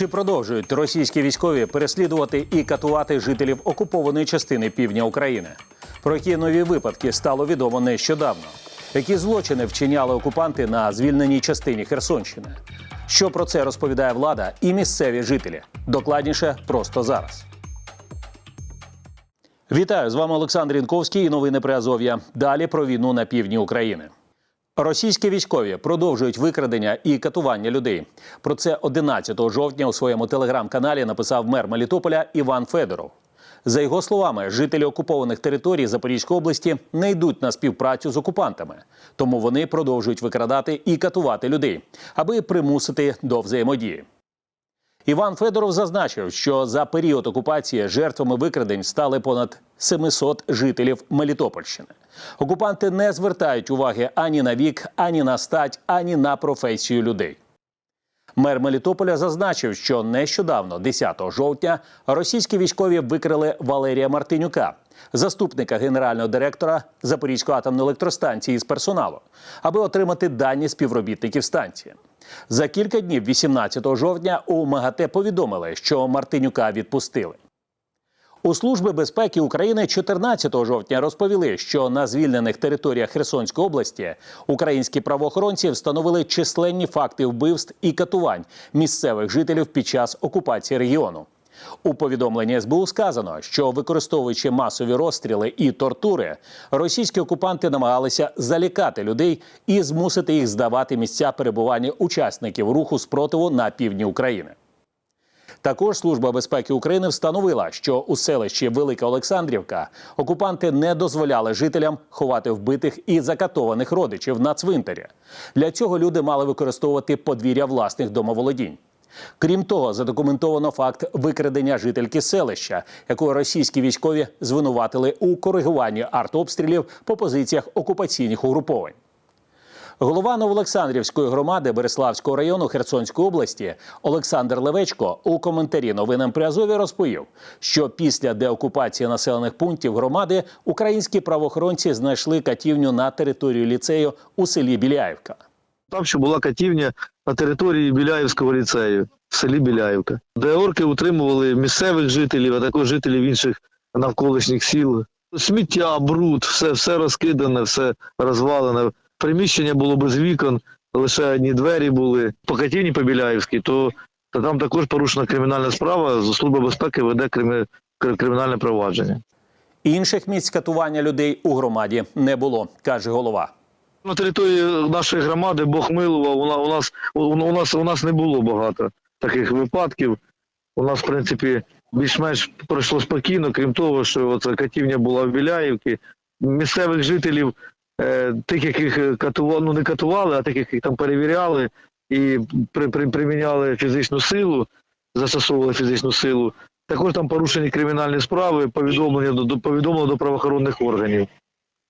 Чи продовжують російські військові переслідувати і катувати жителів окупованої частини півдня України? Про які нові випадки стало відомо нещодавно? Які злочини вчиняли окупанти на звільненій частині Херсонщини? Що про це розповідає влада і місцеві жителі? Докладніше просто зараз. Вітаю з вами Олександр Інковський і новини при Азов'я. Далі про війну на півдні України. Російські військові продовжують викрадення і катування людей. Про це 11 жовтня у своєму телеграм-каналі написав мер Мелітополя Іван Федоров. За його словами, жителі окупованих територій Запорізької області не йдуть на співпрацю з окупантами, тому вони продовжують викрадати і катувати людей, аби примусити до взаємодії. Іван Федоров зазначив, що за період окупації жертвами викрадень стали понад 700 жителів Мелітопольщини. Окупанти не звертають уваги ані на вік, ані на стать, ані на професію людей. Мер Мелітополя зазначив, що нещодавно, 10 жовтня, російські військові викрили Валерія Мартинюка, заступника генерального директора Запорізької атомної електростанції з персоналу, аби отримати дані співробітників станції. За кілька днів, 18 жовтня, у МАГАТЕ повідомили, що Мартинюка відпустили. У Служби безпеки України 14 жовтня розповіли, що на звільнених територіях Херсонської області українські правоохоронці встановили численні факти вбивств і катувань місцевих жителів під час окупації регіону. У повідомленні СБУ сказано, що використовуючи масові розстріли і тортури, російські окупанти намагалися залякати людей і змусити їх здавати місця перебування учасників руху спротиву на півдні України. Також Служба безпеки України встановила, що у селищі Велика Олександрівка окупанти не дозволяли жителям ховати вбитих і закатованих родичів на цвинтарі. Для цього люди мали використовувати подвір'я власних домоволодінь. Крім того, задокументовано факт викрадення жительки селища, яку російські військові звинуватили у коригуванні артобстрілів по позиціях окупаційних угруповань. Голова Новоолександрівської громади Береславського району Херсонської області Олександр Левечко у коментарі новинам при Азові розповів, що після деокупації населених пунктів громади українські правоохоронці знайшли катівню на території ліцею у селі Біляївка. Там ще була катівня на території Біляївського ліцею в селі Біляївка, де орки утримували місцевих жителів, а також жителів інших навколишніх сіл. Сміття, бруд, все, все розкидане, все розвалене. Приміщення було без вікон, лише одні двері були. По катівні по Біляївській, то, то там також порушена кримінальна справа. Служба безпеки веде крими- кри- кримінальне провадження. Інших місць катування людей у громаді не було, каже голова. На території нашої громади Бог милував, у нас, у, нас, у нас не було багато таких випадків. У нас, в принципі, більш-менш пройшло спокійно, крім того, що оця катівня була в Біляївці. Місцевих жителів, е, тих, яких катували, ну не катували, а тих, яких там перевіряли і при, при, приміняли фізичну силу, застосовували фізичну силу. Також там порушені кримінальні справи, повідомлення до, до повідомлено до правоохоронних органів.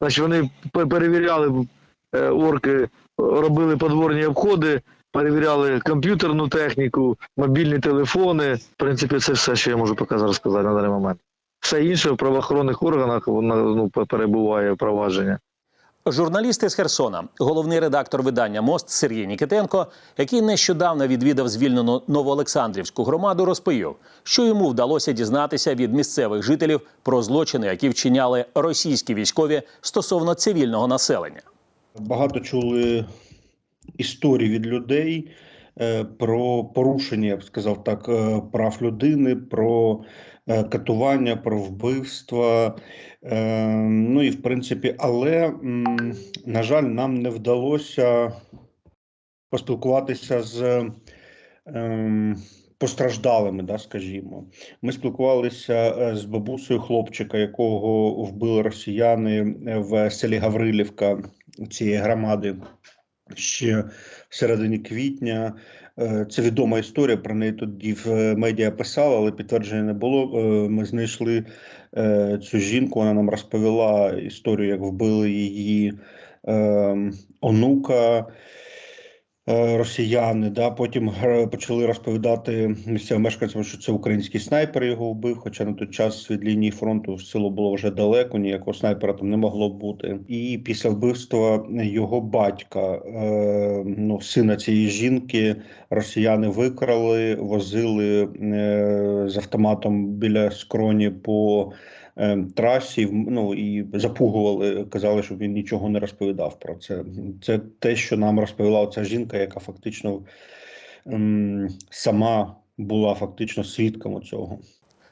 Значить, вони пе- перевіряли орки робили подворні обходи, перевіряли комп'ютерну техніку, мобільні телефони. В принципі, це все, що я можу поки зараз сказати на даний момент. Все інше в правоохоронних органах ну, перебуває провадження. Журналіст із Херсона, головний редактор видання Мост Сергій Нікітенко, який нещодавно відвідав звільнену Новоолександрівську громаду, розповів, що йому вдалося дізнатися від місцевих жителів про злочини, які вчиняли російські військові стосовно цивільного населення. Багато чули історій від людей е, про порушення, я б сказав так, е, прав людини, про е, катування, про вбивства. Ну і в принципі, але, на жаль, нам не вдалося поспілкуватися з ем, постраждалими, да, скажімо. Ми спілкувалися з бабусею хлопчика, якого вбили росіяни в селі Гаврилівка цієї громади ще в середині квітня. Е, Це відома історія. Про неї тоді в медіа писали, але підтвердження не було. Е, Ми знайшли е, цю жінку. Вона нам розповіла історію, як вбили її е, онука. Е, росіяни. Да? Потім почали розповідати місцевим мешканцям, що це український снайпер його вбив. Хоча на той час від лінії фронту село було вже далеко, ніякого снайпера там не могло бути. І після вбивства його батька, е, ну сина цієї жінки, росіяни викрали, возили е, з автоматом біля скроні по трасі. Ну і запугували, казали, щоб він нічого не розповідав про це. Це те, що нам розповіла ця жінка, яка фактично ем, сама була фактично свідком цього.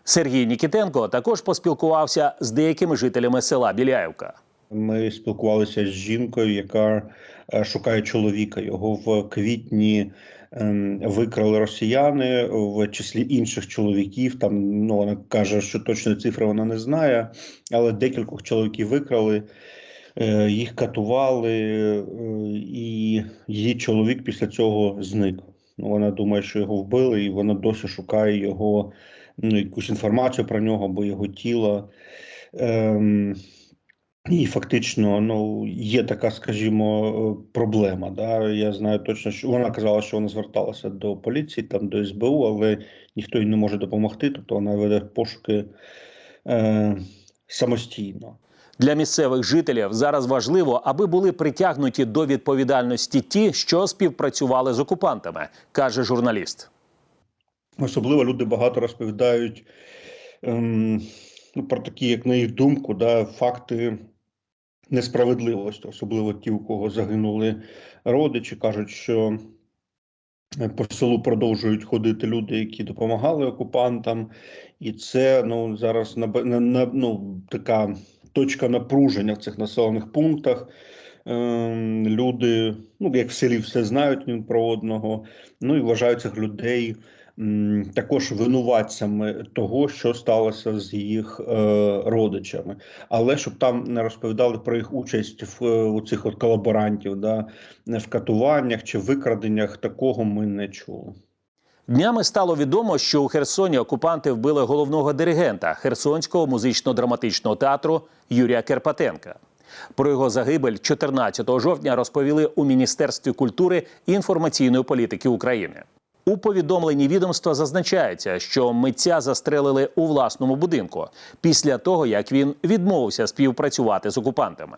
Сергій Нікітенко також поспілкувався з деякими жителями села Біляївка. Ми спілкувалися з жінкою, яка е, шукає чоловіка. Його в квітні викрали росіяни, в числі інших чоловіків. Там ну вона каже, що точної цифри вона не знає, але декількох чоловіків викрали. е, Їх катували, е, і її чоловік після цього зник. Ну, вона думає, що його вбили, і вона досі шукає його ну, якусь інформацію про нього або його тіло. Ем, і фактично, ну є така, скажімо, е, проблема. Да? Я знаю точно, що вона казала, що вона зверталася до поліції, там до СБУ, але ніхто їй не може допомогти. Тобто вона веде пошуки е, самостійно. Для місцевих жителів зараз важливо, аби були притягнуті до відповідальності ті, що співпрацювали з окупантами, каже журналіст. Особливо люди багато розповідають ем, ну, про такі, як на їх думку, да, факти несправедливості, особливо ті, у кого загинули родичі, кажуть, що е, по селу продовжують ходити люди, які допомагали окупантам, і це ну зараз на, на, на ну, така точка напруження в цих населених пунктах. Ем, люди, ну як в селі все знають він про одного, ну і вважають цих людей також винуватцями того, що сталося з їх е, родичами. Але щоб там не розповідали про їх участь в е, у цих от колаборантів, да, в катуваннях чи викраденнях, такого ми не чули. Днями стало відомо, що у Херсоні окупанти вбили головного диригента Херсонського музично-драматичного театру Юрія Керпатенка. Про його загибель 14 жовтня розповіли у Міністерстві культури і інформаційної політики України. У повідомленні відомства зазначається, що митця застрелили у власному будинку після того, як він відмовився співпрацювати з окупантами.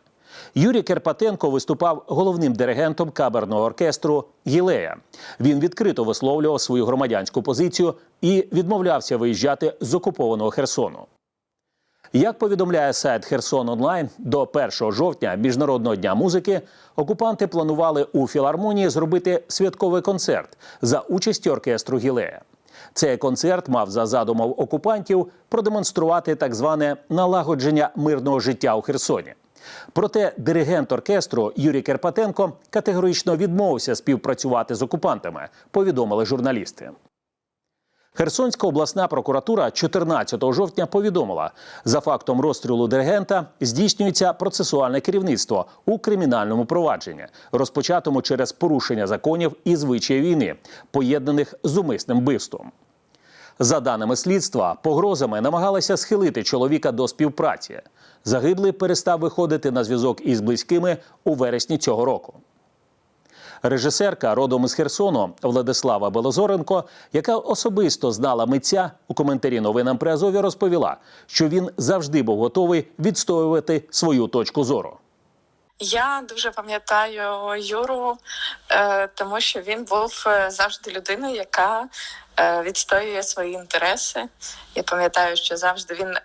Юрій Керпатенко виступав головним диригентом каберного оркестру Гілея. Він відкрито висловлював свою громадянську позицію і відмовлявся виїжджати з окупованого Херсону. Як повідомляє сайт Херсон Онлайн, до 1 жовтня міжнародного дня музики окупанти планували у філармонії зробити святковий концерт за участі оркестру Гілея. Цей концерт мав за задумом окупантів продемонструвати так зване налагодження мирного життя у Херсоні. Проте диригент оркестру Юрій Керпатенко категорично відмовився співпрацювати з окупантами, повідомили журналісти. Херсонська обласна прокуратура 14 жовтня повідомила, за фактом розстрілу диригента здійснюється процесуальне керівництво у кримінальному провадженні, розпочатому через порушення законів і звичаї війни, поєднаних з умисним вбивством. За даними слідства, погрозами намагалися схилити чоловіка до співпраці. Загиблий перестав виходити на зв'язок із близькими у вересні цього року. Режисерка родом із Херсону Владислава Белозоренко, яка особисто знала митця, у коментарі новинам при Азові розповіла, що він завжди був готовий відстоювати свою точку зору. Я дуже пам'ятаю Юру, е, тому що він був е, завжди людиною, яка е, відстоює свої інтереси. Я пам'ятаю, що завжди він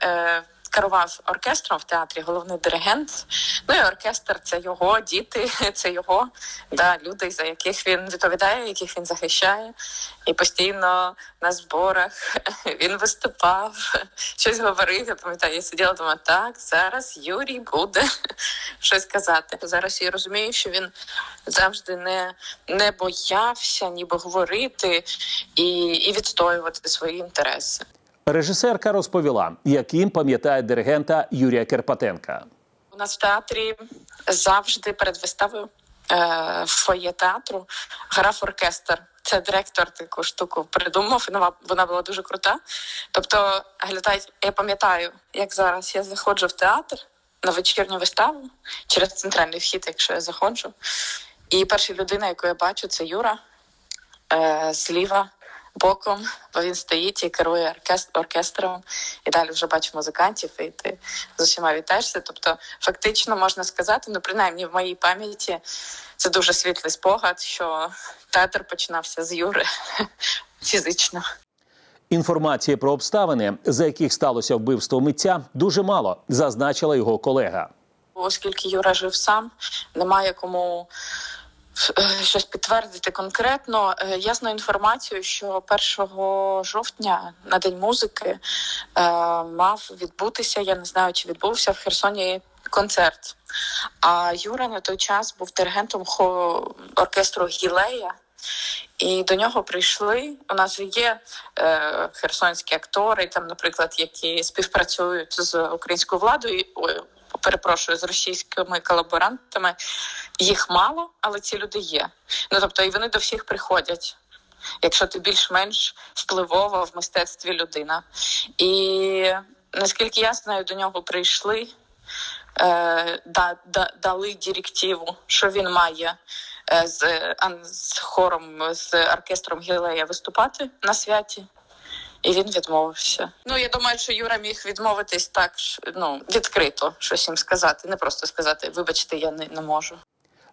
керував оркестром в театрі, головний диригент. Ну і оркестр це його діти, це його да, люди, за яких він відповідає, яких він захищає. І постійно на зборах він виступав, щось говорив. Я пам'ятаю, я сиділа думаю, так, зараз Юрій буде щось казати. Зараз я розумію, що він завжди не, не боявся ніби говорити і, і відстоювати свої інтереси. Режисерка розповіла, яким пам'ятає диригента Юрія Керпатенка. У нас в театрі завжди перед виставою е, в фоє театру грав оркестр. Це директор таку штуку придумав. Вона, вона була дуже крута. Тобто, глядають, я пам'ятаю, як зараз я заходжу в театр на вечірню виставу через центральний вхід, якщо я заходжу. І перша людина, яку я бачу, це Юра е, зліва боком, бо він стоїть і керує оркестр, оркестром. І далі вже бачу музикантів, і ти з усіма вітаєшся. Тобто, фактично можна сказати, ну принаймні в моїй пам'яті це дуже світлий спогад, що театр починався з Юри фізично. Інформації про обставини, за яких сталося вбивство митця, дуже мало, зазначила його колега. Оскільки Юра жив сам, немає кому щось підтвердити конкретно. Е, Я знаю інформацію, що 1 жовтня на День музики е, мав відбутися, я не знаю, чи відбувся в Херсоні концерт. А Юра на той час був диригентом оркестру Гілея. І до нього прийшли. У нас є е, херсонські актори, там, наприклад, які співпрацюють з українською владою. Перепрошую, з російськими колаборантами. Їх мало, але ці люди є. Ну тобто, і вони до всіх приходять. Якщо ти більш-менш впливова в мистецтві людина. І наскільки я знаю, до нього прийшли, е, да, да, дали директиву, що він має е, з, з хором, з оркестром Гілея виступати на святі. І він відмовився. Ну я думаю, що Юра міг відмовитись так, ну відкрито щось їм сказати, не просто сказати, вибачте, я не, не можу.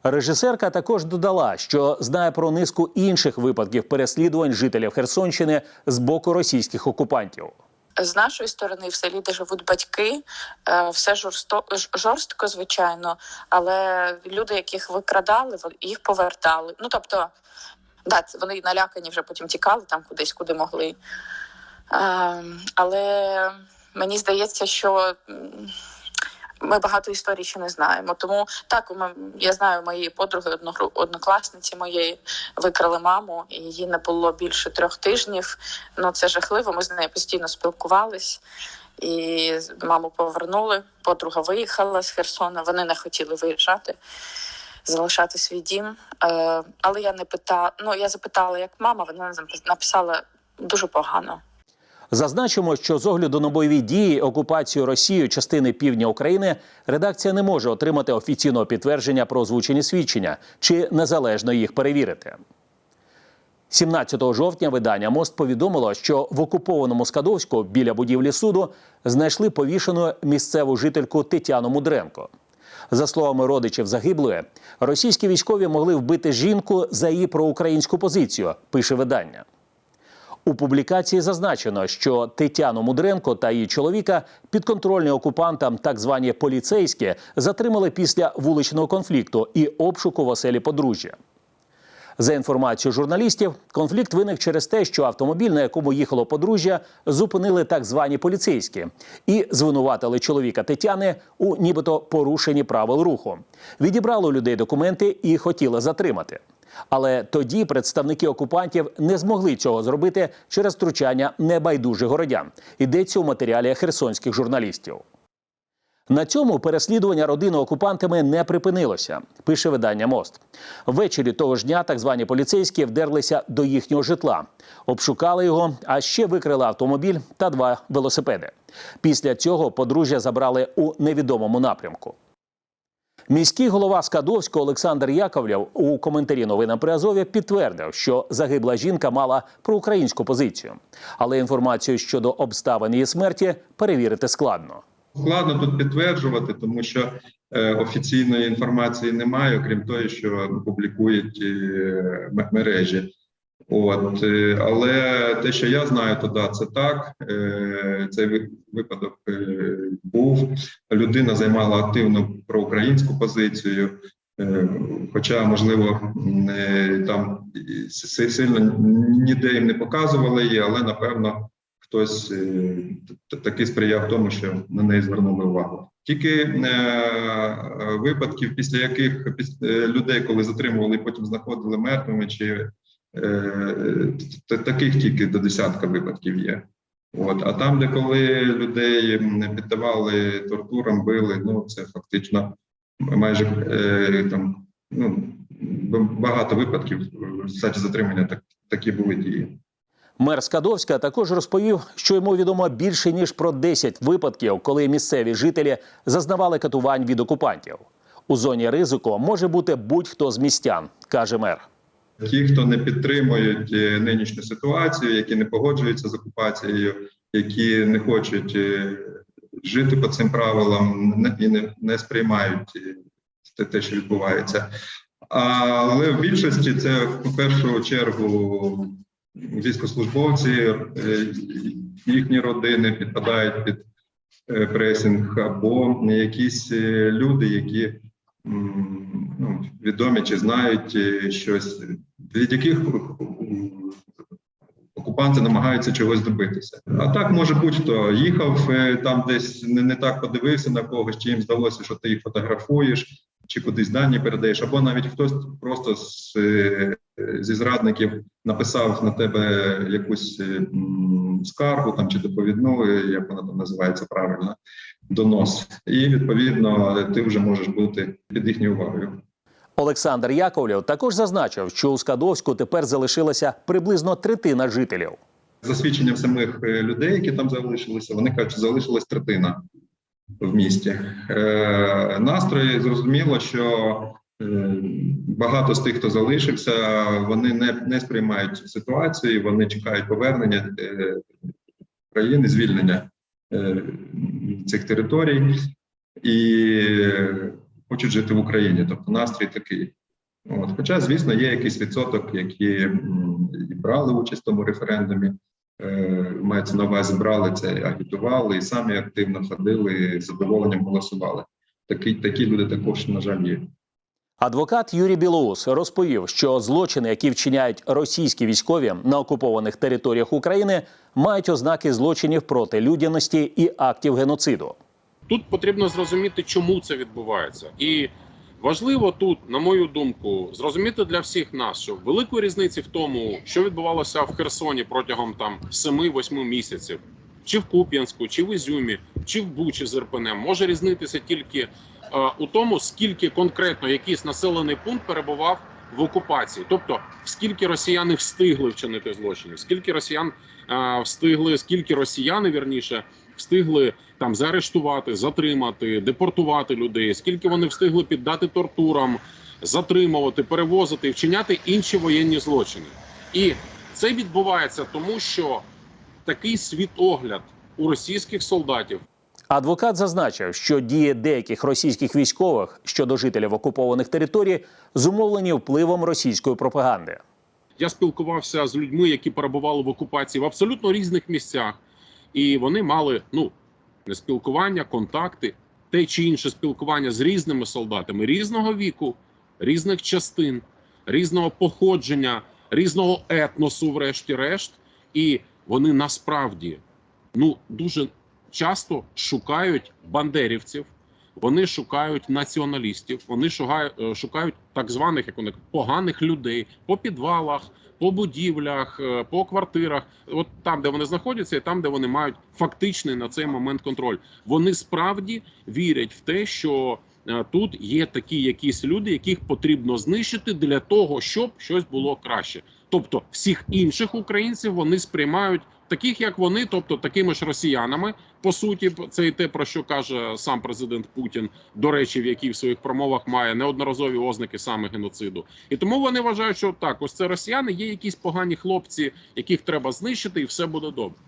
Режисерка також додала, що знає про низку інших випадків переслідувань жителів Херсонщини з боку російських окупантів. З нашої сторони, в селі, де живуть батьки, е, все жорсто жорстко, звичайно, але люди, яких викрадали, їх повертали. Ну тобто, да, вони налякані вже потім тікали там кудись, куди могли. Але мені здається, що ми багато історій ще не знаємо. Тому так, я знаю моєї подруги, однокласниці моєї викрали маму, і її не було більше трьох тижнів. Ну це жахливо. Ми з нею постійно спілкувались. І маму повернули. Подруга виїхала з Херсона. Вони не хотіли виїжджати, залишати свій дім. Е, але я не питала. Ну я запитала, як мама. Вона написала дуже погано. Зазначимо, що з огляду на бойові дії окупацію Росією частини півдня України редакція не може отримати офіційного підтвердження про озвучені свідчення чи незалежно їх перевірити. 17 жовтня видання Мост повідомило, що в окупованому Скадовську біля будівлі суду знайшли повішену місцеву жительку Тетяну Мудренко. За словами родичів загиблої, російські військові могли вбити жінку за її проукраїнську позицію. Пише видання. У публікації зазначено, що Тетяну Мудренко та її чоловіка підконтрольні окупантам, так звані поліцейські, затримали після вуличного конфлікту і обшуку в оселі подружжя. За інформацією журналістів, конфлікт виник через те, що автомобіль, на якому їхало подружжя, зупинили так звані поліцейські і звинуватили чоловіка Тетяни у нібито порушенні правил руху. Відібрали у людей документи і хотіли затримати. Але тоді представники окупантів не змогли цього зробити через втручання небайдужих городян. Йдеться у матеріалі херсонських журналістів. На цьому переслідування родини окупантами не припинилося, пише видання Мост. Ввечері того ж дня так звані поліцейські вдерлися до їхнього житла, обшукали його, а ще викрили автомобіль та два велосипеди. Після цього подружжя забрали у невідомому напрямку. Міський голова Скадовського Олександр Яковлєв у коментарі новинам при Азові підтвердив, що загибла жінка мала проукраїнську позицію, але інформацію щодо обставин її смерті перевірити складно. Складно тут підтверджувати, тому що е, офіційної інформації немає, окрім того, що публікують е, мережі. От, е, але те, що я знаю, то да, це так. Цей випадок був. Людина займала активну проукраїнську позицію. Е, Хоча, можливо, е, там сильно ніде їм не показували її, але напевно хтось е, таки сприяв тому, що на неї звернули увагу. Тільки випадків, після яких людей, коли затримували, потім знаходили мертвими, чи таких тільки до десятка випадків є. От, а там, де коли людей м, піддавали тортурам, били, ну це фактично майже е, там ну багато випадків в затримання так, такі були дії. Мер Скадовська також розповів, що йому відомо більше ніж про 10 випадків, коли місцеві жителі зазнавали катувань від окупантів. У зоні ризику може бути будь-хто з містян, каже мер. Ті, хто не підтримують е, нинішню ситуацію, які не погоджуються з окупацією, які не хочуть е, жити по цим правилам і не, не сприймають е, те- що відбувається. Але в більшості це в першу чергу військовослужбовці, е, їхні родини підпадають під пресинг, або якісь люди, які ну, відомі чи знають е, щось, від яких окупанти намагаються чогось добитися. А так може будь-хто їхав е, там, десь не, не так подивився на когось, чи їм здалося, що ти їх фотографуєш, чи кудись дані передаєш, або навіть хтось просто з, е, зі зрадників написав на тебе якусь е, скаргу там чи доповідну, е, як вона там називається правильно, донос, і відповідно ти вже можеш бути під їхньою увагою. Олександр Яковлєв також зазначив, що у Скадовську тепер залишилася приблизно третина жителів. За свідченням самих е, людей, які там залишилися, вони кажуть, що залишилась третина в місті. Е, настрої зрозуміло, що е, багато з тих, хто залишився, вони не, не сприймають ситуацію, вони чекають повернення е, країни, звільнення цих територій і хочуть жити в Україні. Тобто настрій такий. От. Хоча, звісно, є якийсь відсоток, які брали участь в тому референдумі, е, мається на увазі, брали це, агітували і самі активно ходили, з задоволенням голосували. Такі, такі люди також, на жаль, є. Адвокат Юрій Білоус розповів, що злочини, які вчиняють російські військові на окупованих територіях України, мають ознаки злочинів проти людяності і актів геноциду. Тут потрібно зрозуміти, чому це відбувається, і важливо тут, на мою думку, зрозуміти для всіх нас, що великої різниці в тому, що відбувалося в Херсоні протягом там 7-8 місяців, чи в Куп'янську, чи в Ізюмі, чи в Бучі з РПН, може різнитися тільки у тому, скільки конкретно якийсь населений пункт перебував в окупації, тобто скільки росіяни встигли вчинити злочинів, скільки росіян е, встигли, скільки росіяни вірніше встигли там заарештувати, затримати, депортувати людей, скільки вони встигли піддати тортурам, затримувати, перевозити вчиняти інші воєнні злочини. І це відбувається тому, що такий світогляд у російських солдатів Адвокат зазначив, що дії деяких російських військових щодо жителів окупованих територій зумовлені впливом російської пропаганди. Я спілкувався з людьми, які перебували в окупації в абсолютно різних місцях, і вони мали ну не спілкування, контакти, те чи інше спілкування з різними солдатами різного віку, різних частин, різного походження, різного етносу, врешті-решт, і вони насправді ну дуже часто шукають бандерівців. Вони шукають націоналістів, вони шукають, е, шукають так званих як вони поганих людей по підвалах, по будівлях, е, по квартирах, от там, де вони знаходяться, і там, де вони мають фактичний на цей момент контроль. Вони справді вірять в те, що е, тут є такі якісь люди, яких потрібно знищити для того, щоб щось було краще. Тобто, всіх інших українців вони сприймають таких, як вони, тобто такими ж росіянами. По суті, це і те про що каже сам президент Путін, до речі, в якій в своїх промовах має неодноразові ознаки саме геноциду. І тому вони вважають, що так, ось це росіяни, є якісь погані хлопці, яких треба знищити, і все буде добре.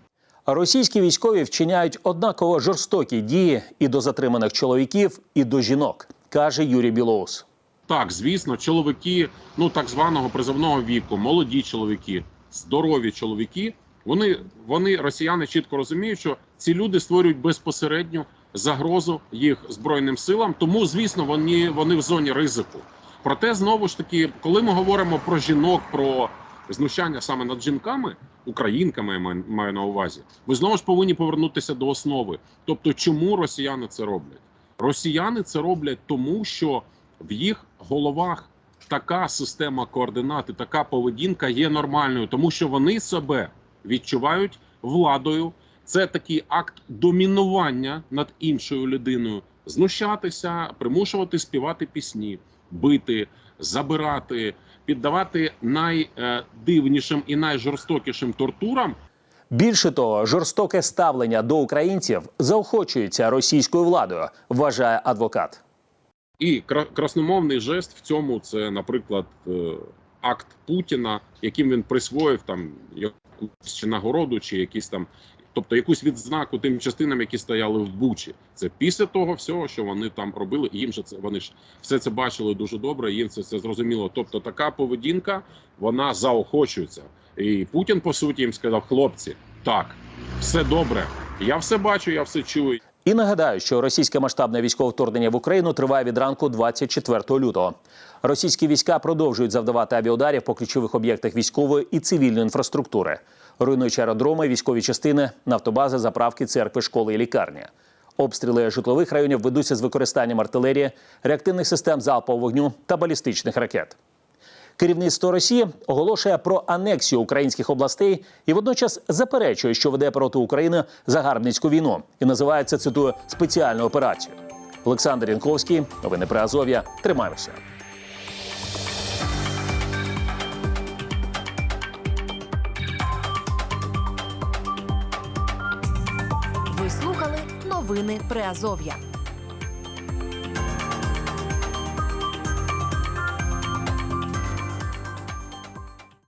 Російські військові вчиняють однаково жорстокі дії і до затриманих чоловіків, і до жінок, каже Юрій Білоус. Так, звісно, чоловіки, ну так званого призовного віку, молоді чоловіки, здорові чоловіки. Вони, вони росіяни чітко розуміють, що ці люди створюють безпосередню загрозу їх збройним силам. Тому, звісно, вони, вони в зоні ризику. Проте знову ж таки, коли ми говоримо про жінок, про знущання саме над жінками, українками я маю- на увазі, ми знову ж повинні повернутися до основи. Тобто, чому росіяни це роблять? Росіяни це роблять тому, що в їх головах така система координат і така поведінка є нормальною, тому що вони себе відчувають владою. Це такий акт домінування над іншою людиною, знущатися, примушувати співати пісні, бити, забирати, піддавати найдивнішим і найжорстокішим тортурам. Більше того, жорстоке ставлення до українців заохочується російською владою, вважає адвокат. І кра- красномовний жест в цьому це, наприклад, е, акт Путіна, яким він присвоїв там якусь чи нагороду, чи якісь там, тобто якусь відзнаку тим частинам, які стояли в Бучі. Це після того всього, що вони там робили, їм же це вони ж все це бачили дуже добре. Їм це, це зрозуміло. Тобто, така поведінка вона заохочується. І Путін по суті їм сказав: хлопці, так, все добре. Я все бачу, я все чую. І нагадаю, що російське масштабне військове вторгнення в Україну триває від ранку 24 лютого. Російські війська продовжують завдавати авіаударів по ключових об'єктах військової і цивільної інфраструктури, руйнуючи аеродроми, військові частини, нафтобази, заправки, церкви, школи і лікарні. Обстріли житлових районів ведуться з використанням артилерії, реактивних систем залпового вогню та балістичних ракет. Керівництво Росії оголошує про анексію українських областей і водночас заперечує, що веде проти України загарбницьку війну і називає це цитую спеціальну операцію. Олександр Янковський, новини при Азов'я. Тримаємося. Ви слухали новини Приазов'я.